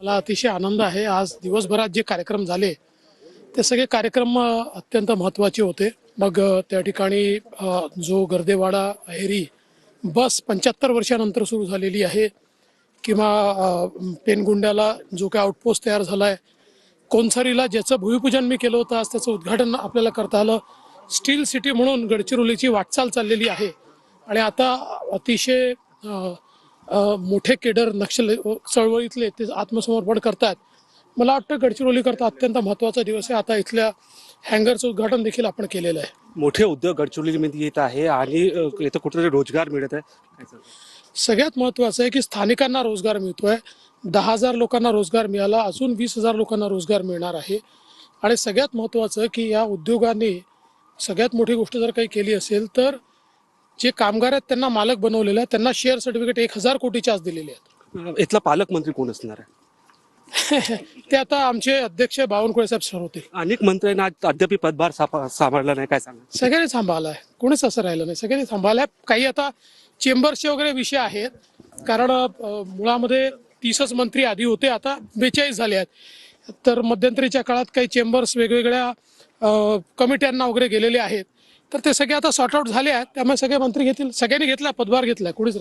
मला अतिशय आनंद आहे. आज दिवसभरात जे कार्यक्रम झाले ते सगळे कार्यक्रम अत्यंत महत्त्वाचे होते. मग त्या ठिकाणी जो गर्देवाडा अहेरी बस पंच्याहत्तर वर्षानंतर सुरू झालेली आहे किंवा पेनगुंड्याला जो काय आउटपोस्ट तयार झाला आहे कोनसरीला ज्याचं भूमिपूजन मी केलं होतं आज त्याचं उद्घाटन आपल्याला करता आलं. स्टील सिटी म्हणून गडचिरोलीची वाटचाल चाललेली आहे. आणि आता अतिशय मोठे केडर नक्षल चळवळीतले ते आत्मसमर्पण करतात. मला वाटतं गडचिरोलीकरता अत्यंत महत्त्वाचा दिवस आहे. आता इथल्या हँगरचं उद्घाटन देखील आपण केलेलं आहे. मोठे उद्योग गडचिरोलीमध्ये येत आहे आणि इथं कुठेतरी रोजगार मिळत आहे? सगळ्यात महत्त्वाचं आहे की स्थानिकांना रोजगार मिळतोय. दहा हजार लोकांना रोजगार मिळाला. अजून वीस हजार लोकांना रोजगार मिळणार आहे. आणि सगळ्यात महत्त्वाचं की या उद्योगाने सगळ्यात मोठी गोष्ट जर काही केली असेल तर जे कामगार आहेत त्यांना मालक बनवलेलं आहे त्यांना शेअर सर्टिफिकेट एक हजार कोटीचे आज दिलेले आहेत. इथला पालकमंत्री कोण असणार आहे? ते आता आमचे अध्यक्ष बावनकुळे साहेब सर होते. अनेक मंत्र्यांना आज अद्याप पदभार सांभाळला नाही काय सांगा सगळ्यांनी सांभाळला आहे. कोणीच असं राहिलं नाही. सगळ्यांनी सांभाळला आहे. काही आता चेंबरचे वगैरे विषय आहेत. कारण मुळामध्ये तीसच मंत्री आधी होते आता बेचाळीस झाले आहेत. तर मध्यंतरीच्या काळात काही चेंबर्स वेगवेगळ्या कमिट्यांना वगैरे गेलेले आहेत. तर ते सगळे आता सॉर्ट आउट झाले आहेत. त्यामुळे सगळे मंत्री घेतील. सगळ्यांनी घेतला पदभार घेतला कुणीच